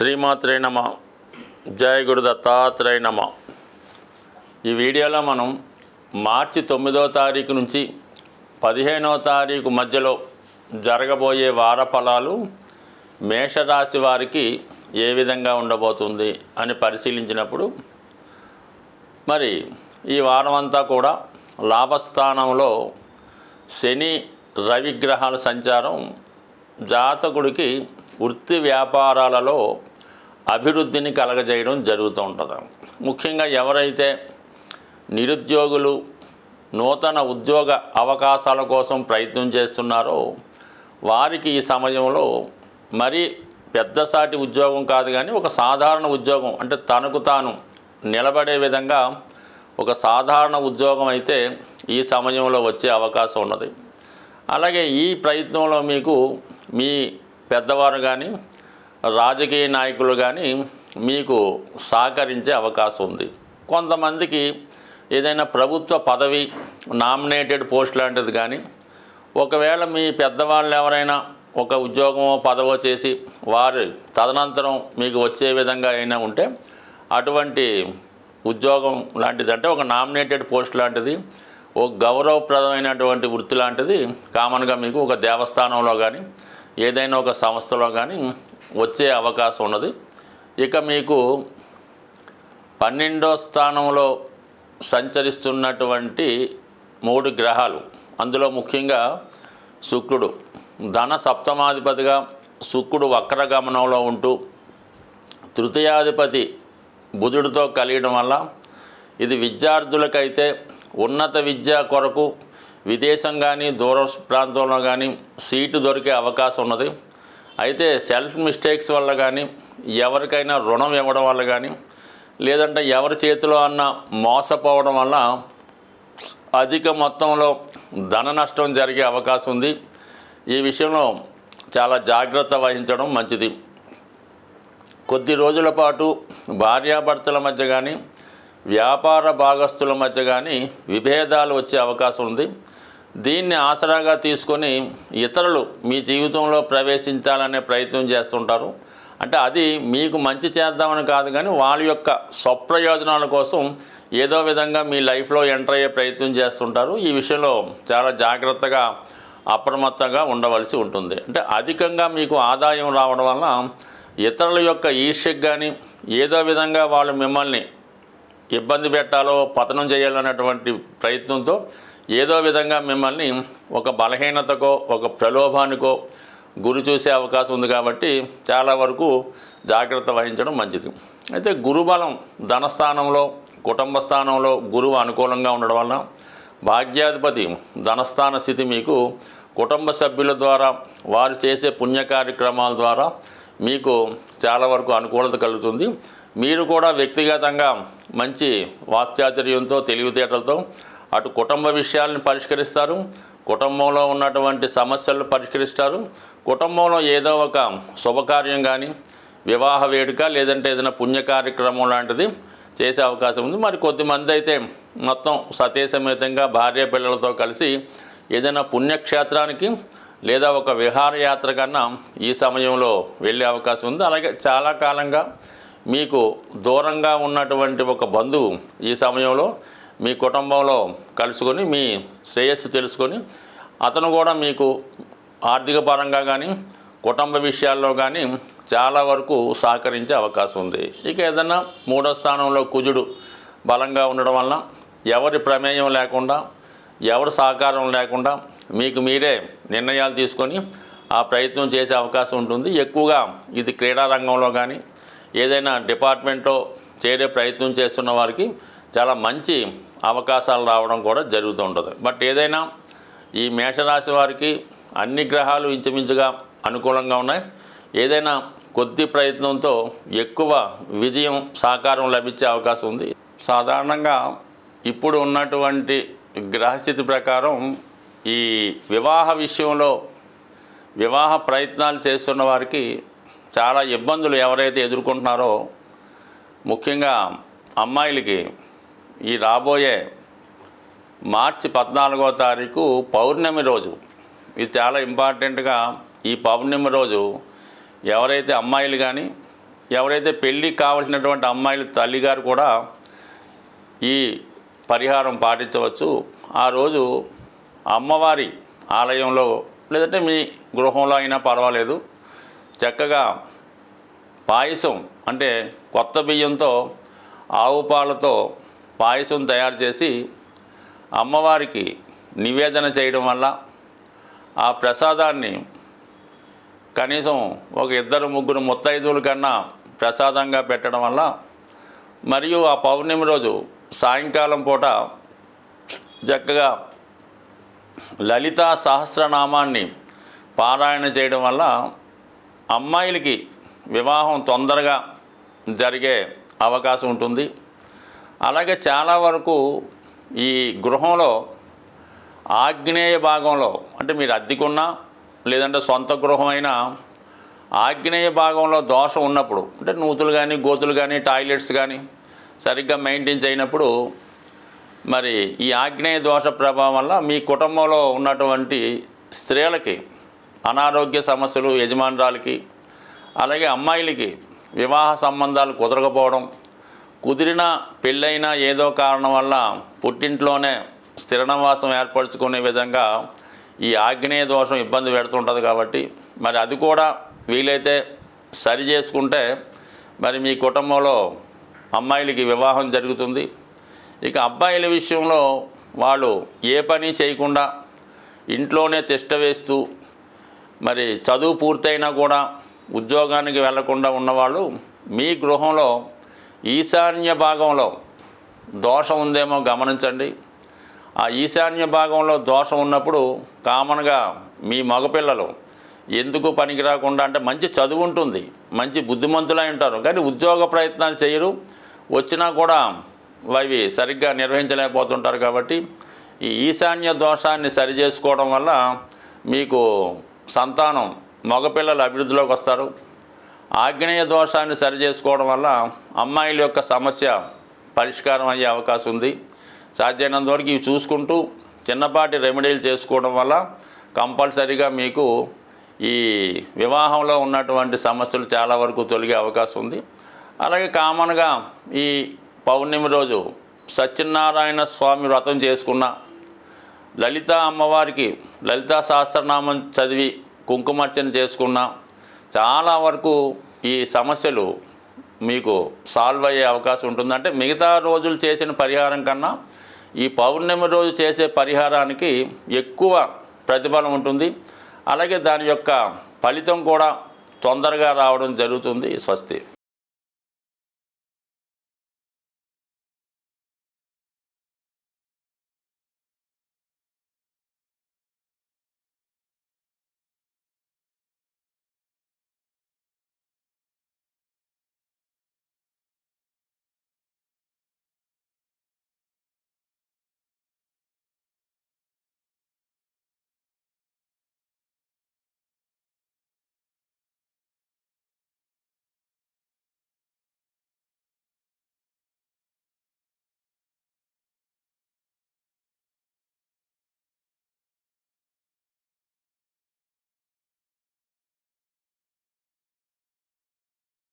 శ్రీమాత్రే నమ. జయ గురు దత్తాత్రేయ నమ. ఈ వీడియోలో మనం మార్చి తొమ్మిదో తారీఖు నుంచి పదిహేనో తారీఖు మధ్యలో జరగబోయే వార ఫలాలు మేషరాశి వారికి ఏ విధంగా ఉండబోతుంది అని పరిశీలించినప్పుడు మరి ఈ వారం అంతా కూడా లాభస్థానంలో శని రవిగ్రహాల సంచారం జాతకుడికి వృత్తి వ్యాపారాలలో అభివృద్ధిని కలగజేయడం జరుగుతూ ఉంటుంది. ముఖ్యంగా ఎవరైతే నిరుద్యోగులు నూతన ఉద్యోగ అవకాశాల కోసం ప్రయత్నం చేస్తున్నారో వారికి ఈ సమయంలో మరీ పెద్దసాటి ఉద్యోగం కాదు కానీ ఒక సాధారణ ఉద్యోగం అంటే తనకు తాను నిలబడే విధంగా ఒక సాధారణ ఉద్యోగం అయితే ఈ సమయంలో వచ్చే అవకాశం ఉన్నది. అలాగే ఈ ప్రయత్నంలో మీకు మీ పెద్దవారు కానీ రాజకీయ నాయకులు కానీ మీకు సహకరించే అవకాశం ఉంది. కొంతమందికి ఏదైనా ప్రభుత్వ పదవి నామినేటెడ్ పోస్ట్ లాంటిది కానీ ఒకవేళ మీ పెద్దవాళ్ళు ఎవరైనా ఒక ఉద్యోగమో పదవో చేసి వారు తదనంతరం మీకు వచ్చే విధంగా అయినా ఉంటే అటువంటి ఉద్యోగం లాంటిది అంటే ఒక నామినేటెడ్ పోస్ట్ లాంటిది ఒక గౌరవప్రదమైనటువంటి వృత్తి లాంటిది కామన్గా మీకు ఒక దేవస్థానంలో కానీ ఏదైనా ఒక సంస్థలో కానీ వచ్చే అవకాశం ఉన్నది. ఇక మీకు పన్నెండో స్థానంలో సంచరిస్తున్నటువంటి మూడు గ్రహాలు. అందులో ముఖ్యంగా శుక్రుడు. ధన సప్తమాధిపతిగా శుక్రుడు వక్రగమనంలో ఉంటూ తృతీయాధిపతి బుధుడితో కలియడం వల్ల ఇది విద్యార్థులకైతే ఉన్నత విద్య కొరకు విదేశం కానీ దూర ప్రాంతంలో కానీ సీటు దొరికే అవకాశం ఉన్నది. అయితే సెల్ఫ్ మిస్టేక్స్ వల్ల కానీ ఎవరికైనా రుణం ఇవ్వడం వల్ల కానీ లేదంటే ఎవరి చేతిలో అన్న మోసపోవడం వల్ల అధిక మొత్తంలో ధన నష్టం జరిగే అవకాశం ఉంది. ఈ విషయంలో చాలా జాగ్రత్త వహించడం మంచిది. కొద్ది రోజుల పాటు భార్యాభర్తల మధ్య కానీ వ్యాపార భాగస్తుల మధ్య కానీ విభేదాలు వచ్చే అవకాశం ఉంది. దీన్ని ఆసరాగా తీసుకొని ఇతరులు మీ జీవితంలో ప్రవేశించాలనే ప్రయత్నం చేస్తుంటారు. అంటే అది మీకు మంచి చేద్దామని కాదు కానీ వాళ్ళ యొక్క స్వప్రయోజనాల కోసం ఏదో విధంగా మీ లైఫ్లో ఎంటర్ అయ్యే ప్రయత్నం చేస్తుంటారు. ఈ విషయంలో చాలా జాగ్రత్తగా అప్రమత్తంగా ఉండవలసి ఉంటుంది. అంటే అధికంగా మీకు ఆదాయం రావడం వలన ఇతరుల యొక్క ఈర్ష్యకు కానీ ఏదో విధంగా వాళ్ళు మిమ్మల్ని ఇబ్బంది పెట్టాలో పతనం చేయాలనేటువంటి ప్రయత్నంతో ఏదో విధంగా మిమ్మల్ని ఒక బలహీనతకో ఒక ప్రలోభానికో గురి చూసే అవకాశం ఉంది కాబట్టి చాలా వరకు జాగ్రత్త వహించడం మంచిది. అయితే గురుబలం ధనస్థానంలో కుటుంబ స్థానంలో గురువు అనుకూలంగా ఉండడం వలన భాగ్యాధిపతి ధనస్థాన స్థితి మీకు కుటుంబ సభ్యుల ద్వారా వారు చేసే పుణ్య కార్యక్రమాల ద్వారా మీకు చాలా వరకు అనుకూలత కలుగుతుంది. మీరు కూడా వ్యక్తిగతంగా మంచి వాక్చాతుర్యంతో తెలివితేటలతో అటు కుటుంబ విషయాలను పరిష్కరిస్తారు కుటుంబంలో ఉన్నటువంటి సమస్యలను పరిష్కరిస్తారు. కుటుంబంలో ఏదో ఒక శుభకార్యం కానీ వివాహ వేడుక లేదంటే ఏదైనా పుణ్య కార్యక్రమం లాంటిది చేసే అవకాశం ఉంది. మరి కొద్దిమంది అయితే మొత్తం సతీసమేతంగా భార్య పిల్లలతో కలిసి ఏదైనా పుణ్యక్షేత్రానికి లేదా ఒక విహారయాత్ర కన్నా ఈ సమయంలో వెళ్ళే అవకాశం ఉంది. అలాగే చాలా కాలంగా మీకు దూరంగా ఉన్నటువంటి ఒక బంధువు ఈ సమయంలో మీ కుటుంబంలో కలుసుకొని మీ శ్రేయస్సు తెలుసుకొని అతను కూడా మీకు ఆర్థిక పరంగా కానీ కుటుంబ విషయాల్లో కానీ చాలా వరకు సహకరించే అవకాశం ఉంది. ఇక ఏదన్నా మూడో స్థానంలో కుజుడు బలంగా ఉండడం వలన ఎవరి ప్రమేయం లేకుండా ఎవరి సహకారం లేకుండా మీకు మీరే నిర్ణయాలు తీసుకొని ఆ ప్రయత్నం చేసే అవకాశం ఉంటుంది. ఎక్కువగా ఇది క్రీడా రంగంలో కానీ ఏదైనా డిపార్ట్మెంట్లో చేరే ప్రయత్నం చేస్తున్న వారికి చాలా మంచి అవకాశాలు రావడం కూడా జరుగుతూ ఉంటుంది. బట్ ఏదైనా ఈ మేషరాశి వారికి అన్ని గ్రహాలు ఇంచుమించుగా అనుకూలంగా ఉన్నాయి. ఏదైనా కొద్ది ప్రయత్నంతో ఎక్కువ విజయం సహకారం లభించే అవకాశం ఉంది. సాధారణంగా ఇప్పుడు ఉన్నటువంటి గ్రహస్థితి ప్రకారం ఈ వివాహ విషయంలో వివాహ ప్రయత్నాలు చేస్తున్న వారికి చాలా ఇబ్బందులు ఎవరైతే ఎదుర్కొంటున్నారో ముఖ్యంగా అమ్మాయిలకి ఈ రాబోయే మార్చి పద్నాలుగో తారీఖు పౌర్ణమి రోజు. ఇది చాలా ఇంపార్టెంట్గా ఈ పౌర్ణమి రోజు ఎవరైతే అమ్మాయిలు కానీ ఎవరైతే పెళ్ళికి కావలసినటువంటి అమ్మాయిల తల్లిగారు కూడా ఈ పరిహారం పాటించవచ్చు. ఆ రోజు అమ్మవారి ఆలయంలో లేదంటే మీ గృహంలో అయినా పర్వాలేదు. చక్కగా పాయసం అంటే కొత్త బియ్యంతో ఆవు పాలతో పాయసం తయారు చేసి అమ్మవారికి నివేదన చేయడం వల్ల ఆ ప్రసాదాన్ని కనీసం ఒక ఇద్దరు ముగ్గురు ముత్తైదువుల కన్నా ప్రసాదంగా పెట్టడం వల్ల మరియు ఆ పౌర్ణమి రోజు సాయంకాలం పూట చక్కగా లలితా సహస్రనామాన్ని పారాయణ చేయడం వల్ల అమ్మాయిలకి వివాహం తొందరగా జరిగే అవకాశం ఉంటుంది. అలాగే చాలా వరకు ఈ గృహంలో ఆగ్నేయ భాగంలో అంటే మీరు అద్దెకున్నా లేదంటే సొంత గృహమైనా ఆగ్నేయ భాగంలో దోషం ఉన్నప్పుడు అంటే నూతులు కానీ గోతులు కానీ టాయిలెట్స్ కానీ సరిగ్గా మెయింటైన్ చేయనప్పుడు మరి ఈ ఆగ్నేయ దోష ప్రభావం వల్ల మీ కుటుంబంలో ఉన్నటువంటి స్త్రీలకి అనారోగ్య సమస్యలు యజమానురాలకి అలాగే అమ్మాయిలకి వివాహ సంబంధాలు కుదరకపోవడం కుదిరిన పెళ్ళైన ఏదో కారణం వల్ల పుట్టింట్లోనే స్థిర నివాసం ఏర్పరచుకునే విధంగా ఈ ఆగ్నేయ దోషం ఇబ్బంది పెడుతుంటుంది కాబట్టి మరి అది కూడా వీలైతే సరి చేసుకుంటే మరి మీ కుటుంబంలో అమ్మాయిలకి వివాహం జరుగుతుంది. ఇక అబ్బాయిల విషయంలో వాళ్ళు ఏ పని చేయకుండా ఇంట్లోనే తిష్ట వేస్తూ మరి చదువు పూర్తయినా కూడా ఉద్యోగానికి వెళ్ళకుండా ఉన్నవాళ్ళు మీ గృహంలో ఈశాన్య భాగంలో దోషం ఉందేమో గమనించండి. ఆ ఈశాన్య భాగంలో దోషం ఉన్నప్పుడు కామన్గా మీ మగపిల్లలు ఎందుకు పనికి రాకుండా అంటే మంచి చదువు ఉంటుంది మంచి బుద్ధిమంతులై ఉంటారు. కానీ ఉద్యోగ ప్రయత్నాలు చేయరు వచ్చినా కూడా అవి సరిగ్గా నిర్వహించలేకపోతుంటారు కాబట్టి ఈ ఈశాన్య దోషాన్ని సరి చేసుకోవడం వల్ల మీకు సంతానం మగపిల్లలు అభివృద్ధిలోకి వస్తారు. ఆగ్నేయ దోషాన్ని సరి చేసుకోవడం వల్ల అమ్మాయిల యొక్క సమస్య పరిష్కారం అయ్యే అవకాశం ఉంది. సాధ్యమైనంత వరకు ఇవి చూసుకుంటూ చిన్నపాటి రెమెడీలు చేసుకోవడం వల్ల కంపల్సరీగా మీకు ఈ వివాహంలో ఉన్నటువంటి సమస్యలు చాలా వరకు తొలగే అవకాశం ఉంది. అలాగే కామన్గా ఈ పౌర్ణమి రోజు సత్యనారాయణ స్వామి వ్రతం చేసుకున్న లలిత అమ్మవారికి లలితా సహస్రనామం చదివి కుంకుమార్చన చేసుకున్న చాలా వరకు ఈ సమస్యలు మీకు సాల్వ్ అయ్యే అవకాశం ఉంటుంది. అంటే మిగతా రోజులు చేసిన పరిహారం కన్నా ఈ పౌర్ణమి రోజు చేసే పరిహారానికి ఎక్కువ ప్రతిఫలం ఉంటుంది. అలాగే దాని యొక్క ఫలితం కూడా తొందరగా రావడం జరుగుతుంది. స్వస్తి.